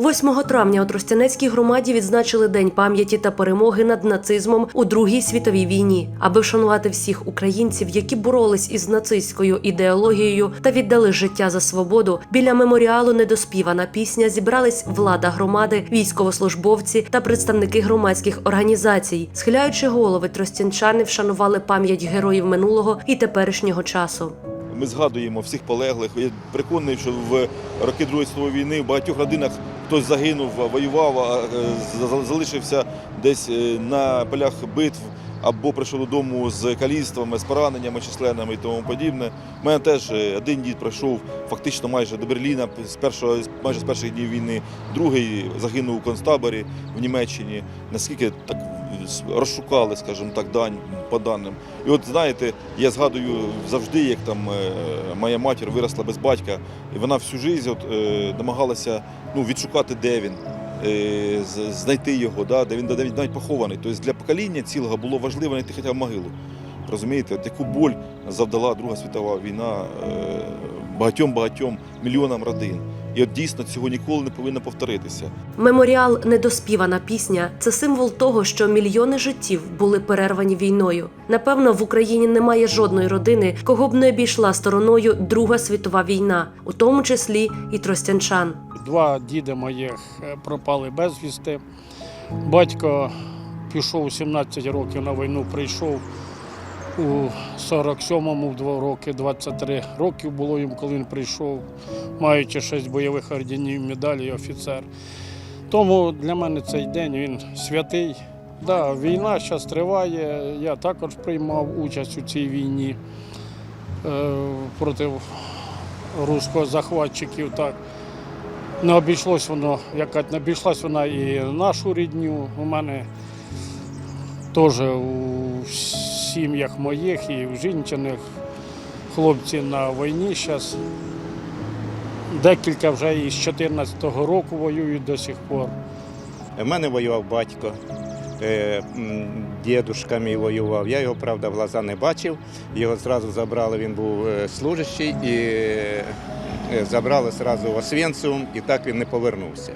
8 травня у Тростянецькій громаді відзначили День пам'яті та перемоги над нацизмом у Другій світовій війні, аби вшанувати всіх українців, які боролись із нацистською ідеологією та віддали життя за свободу. Біля меморіалу недоспівана пісня зібрались влада громади, військовослужбовці та представники громадських організацій. Схиляючи голови, тростянчани вшанували пам'ять героїв минулого і теперішнього часу. Ми згадуємо всіх полеглих. Я переконаний, що в роки Другої світової війни в багатьох родинах хтось загинув, воював, е, залишився десь е, на полях битв або прийшов додому з каліцтвами, з пораненнями численними і тому подібне. У мене теж е, один дід пройшов фактично майже до Берліна з першого майже з перших днів війни. Другий загинув у концтаборі в Німеччині. Наскільки так розшукали, скажімо так, дань по даним. І от знаєте, я згадую завжди, як там е, моя матір виросла без батька, і вона всю життя от, е, намагалася ну, відшукати, де він. Е, Знайти його, да, де він навіть навіть похований. Тобто для покоління цілого було важливо знайти хоча б могилу. Розумієте, от яку боль завдала Друга світова війна е, багатьом-багатьом мільйонам родин. І от дійсно цього ніколи не повинно повторитися. Меморіал Недоспівана пісня це символ того, що мільйони життів були перервані війною. Напевно, в Україні немає жодної родини, кого б не обійшла стороною Друга світова війна, у тому числі і тростянчан. Два діди моїх е, пропали безвісти. Батько пішов у 17 років на війну, прийшов у 47-му, в 2 роки, 23 років було їм, коли він прийшов, маючи 6 бойових орденів, медалі і офіцер. Тому для мене цей день він святий. Да, війна зараз триває. Я також приймав участь у цій війні е, проти руського захватчиків. Так. Не обійшлось воно, яка не обійшлась вона і нашу рідню. У мене теж у сім'ях моїх і в жінчиних хлопці на війні зараз. Декілька вже із 14-го року воюють до сих пор. У мене воював батько, е, дідушка мій воював. Я його, правда, в глаза не бачив. Його зразу забрали, він був е, служащий і е, забрали зразу в Освенцум, і так він не повернувся.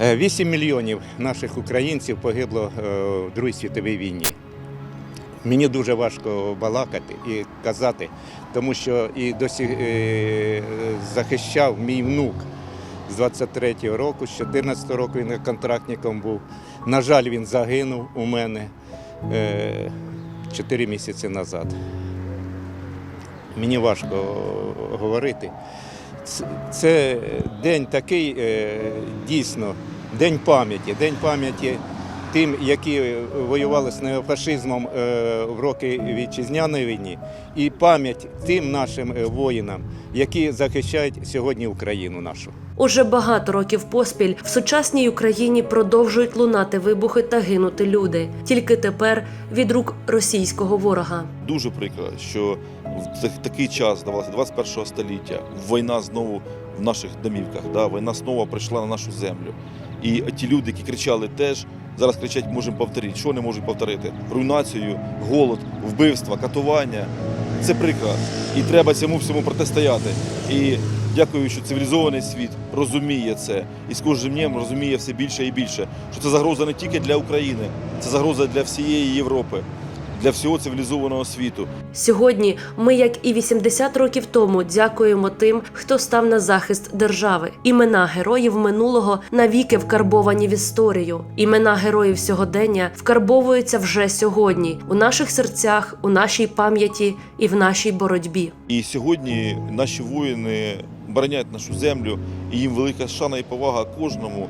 Вісім мільйонів наших українців погибло в Другій світовій війні. Мені дуже важко балакати і казати, тому що і досі е, захищав мій внук з 23-го року, з 14-го року він контрактником був. На жаль, він загинув у мене е, 4 місяці назад. Мені важко говорити. Це, це день такий е, дійсно, день пам'яті, день пам'яті тим, які воювали з неофашизмом е, в роки вітчизняної війни, і пам'ять тим нашим е, воїнам, які захищають сьогодні Україну нашу. Уже багато років поспіль в сучасній Україні продовжують лунати вибухи та гинути люди. Тільки тепер від рук російського ворога. Дуже прикро, що в так- такий час здавалося 21 століття війна знову в наших домівках. Да? Війна знову прийшла на нашу землю. І ті люди, які кричали теж, зараз кричать, можемо повторити. Що не можуть повторити? Руйнацію, голод, вбивства, катування. Це прикро. І треба цьому всьому протистояти. І дякую, що цивілізований світ розуміє це. І з кожним днем розуміє все більше і більше, що це загроза не тільки для України, це загроза для всієї Європи, для всього цивілізованого світу. Сьогодні ми, як і 80 років тому, дякуємо тим, хто став на захист держави. Імена героїв минулого навіки вкарбовані в історію. Імена героїв сьогодення вкарбовуються вже сьогодні у наших серцях, у нашій пам'яті і в нашій боротьбі. І сьогодні наші воїни боронять нашу землю, і їм велика шана і повага кожному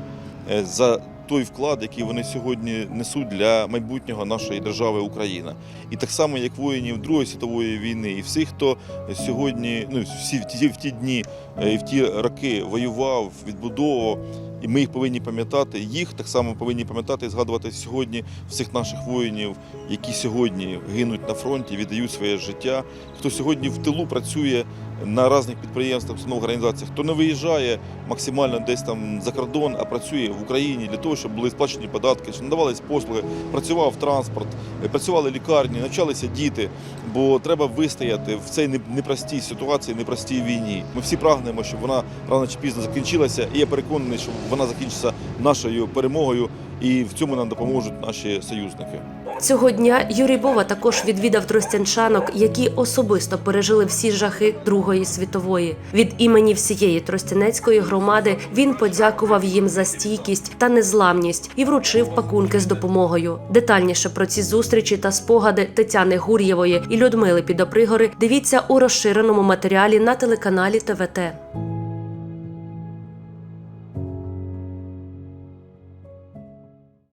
е, за той вклад, який вони сьогодні несуть для майбутнього нашої держави Україна. І так само, як воїнів Другої світової війни, і всіх, хто сьогодні, ну всі в ті, в ті дні е, і в ті роки воював, відбудовував. І ми їх повинні пам'ятати. Їх так само повинні пам'ятати і згадувати сьогодні всіх наших воїнів, які сьогодні гинуть на фронті, віддають своє життя. Хто сьогодні в тилу працює на різних підприємствах, установах, організаціях, хто не виїжджає максимально десь там за кордон, а працює в Україні для того, щоб були сплачені податки, щоб надавались послуги, працював транспорт, е, працювали лікарні, навчалися діти. Бо треба вистояти в цій непростій ситуації, непростій війні. Ми всі прагнемо, щоб вона рано чи пізно закінчилася, і я переконаний, що вона закінчиться нашою перемогою, і в цьому нам допоможуть наші союзники. Цього дня Юрій Бова також відвідав тростянчанок, які особисто пережили всі жахи Другої світової. Від імені всієї тростянецької громади він подякував їм за стійкість та незламність і вручив пакунки з допомогою. Детальніше про ці зустрічі та спогади Тетяни Гур'євої і Людмили Підопригори дивіться у розширеному матеріалі на телеканалі ТВТ.